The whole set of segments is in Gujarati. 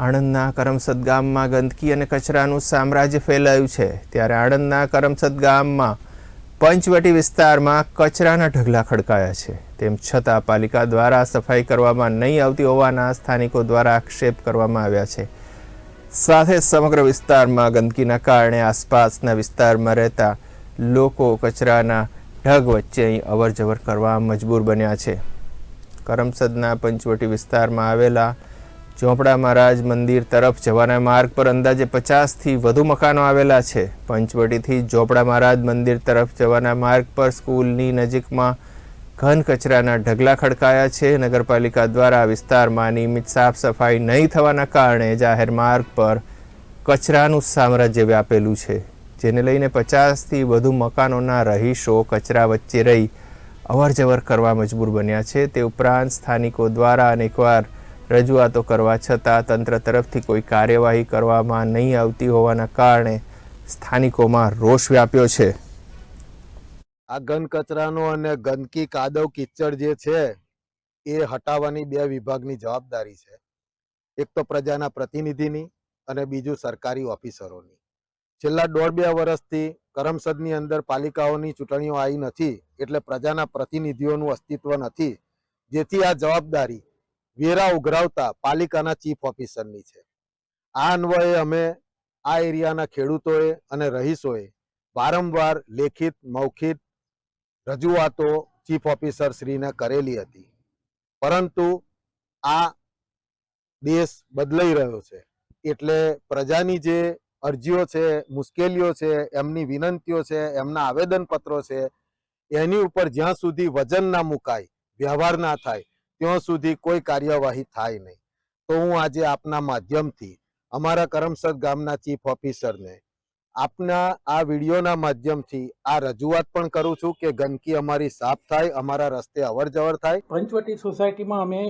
આણંદના કરમસદ ગામમાં ગંદકી અને કચરાનું સામ્રાજ્ય ફેલાયું છે. ત્યારે આણંદના કરમસદ ગામમાં પંચવટી વિસ્તારમાં કચરાના ઢગલા ખડકાયા છે. તેમ છતાં પાલિકા દ્વારા સફાઈ કરવામાં નહીં આવતી હોવાના સ્થાનિકો દ્વારા આક્ષેપ કરવામાં આવ્યા છે. સાથે સમગ્ર વિસ્તારમાં ગંદકીના કારણે આસપાસના વિસ્તારમાં રહેતા લોકો કચરાના ઢગ વચ્ચે અહીં અવરજવર કરવા મજબૂર બન્યા છે. કરમસદના પંચવટી વિસ્તારમાં આવેલા ચોપડા મહારાજ મંદિર તરફ જવાના માર્ગ પર અંદાજે પચાસથી વધુ મકાનો આવેલા છે. પંચવટીથી ચોપડા મહારાજ મંદિર તરફ જવાના માર્ગ પર સ્કૂલની નજીકમાં ઘન કચરાના ઢગલા ખડકાયા છે. નગરપાલિકા દ્વારા વિસ્તારમાં નિયમિત સાફ સફાઈ નહીં થવાના કારણે જાહેર માર્ગ પર કચરાનું સામ્રાજ્ય વ્યાપેલું છે. જેને લઈને પચાસથી વધુ મકાનોના રહીશો કચરા વચ્ચે રહી અવરજવર કરવા મજબૂર બન્યા છે. તે ઉપરાંત સ્થાનિકો દ્વારા અનેકવાર રજૂઆતો કરવા છતાં તંત્ર તરફથી કોઈ કાર્યવાહી કરવામાં નહીં આવતી હોવાના કારણે સ્થાનિકોમાં રોષ વ્યાપ્યો છે. આ ઘન કચરાનો અને ગંદકી, કાદવ, કિચડ જે છે, એ હટાવવાની બે વિભાગની જવાબદારી છે. એક તો પ્રજાના પ્રતિનિધિની અને બીજું સરકારી ઓફિસરોની. છેલ્લા દોઢ બે વર્ષથી કરમસદની અંદર પાલિકાઓની ચૂંટણીઓ આવી નથી, એટલે પ્રજાના પ્રતિનિધિઓનું અસ્તિત્વ નથી. જેથી આ જવાબદારી વેરા ઉઘરાવતા પાલિકાના ચીફ ઓફિસરની છે. આ અન્વયે અમે આ એરિયાના ખેડૂતોએ અને રહીશોએ વારંવાર લેખિત મૌખિત રજૂઆતો ચીફ ઓફિસર શ્રીને કરેલી હતી. પરંતુ આ દેશ બદલાઈ રહ્યો છે. એટલે પ્રજાની જે અરજીઓ છે, મુશ્કેલીઓ છે, એમની વિનંતીઓ છે, એમના આવેદનપત્રો છે, એની ઉપર જ્યાં સુધી વજન ના મુકાય, વ્યવહાર ના થાય ત્યાં સુધી કોઈ કાર્યવાહી થાય નહીં. તો હું આજે આપના માધ્યમથી અમારા કરમસદ ગામના ચીફ ઓફિસરને આપના આ વિડીયોના માધ્યમથી આ રજૂઆત પણ કરું છું કે ગંદકી અમારી સાફ થાય, અમારા રસ્તે અવર જવર થાય. પંચવટી સોસાયટીમાં અમે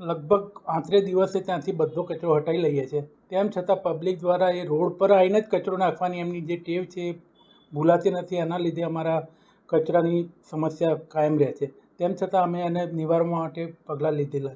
લગભગ આંતરે દિવસે ત્યાંથી બધો કચરો હટાવી લઈએ છીએ. તેમ છતાં પબ્લિક દ્વારા એ રોડ પર આવીને જ કચરો નાખવાની એમની જે ટેવ છે એ ભૂલાતી નથી. એના લીધે અમારા કચરાની સમસ્યા કાયમ રહે છે. તેમ છતાં અમે એને નિવારવા માટે પગલાં લીધેલા.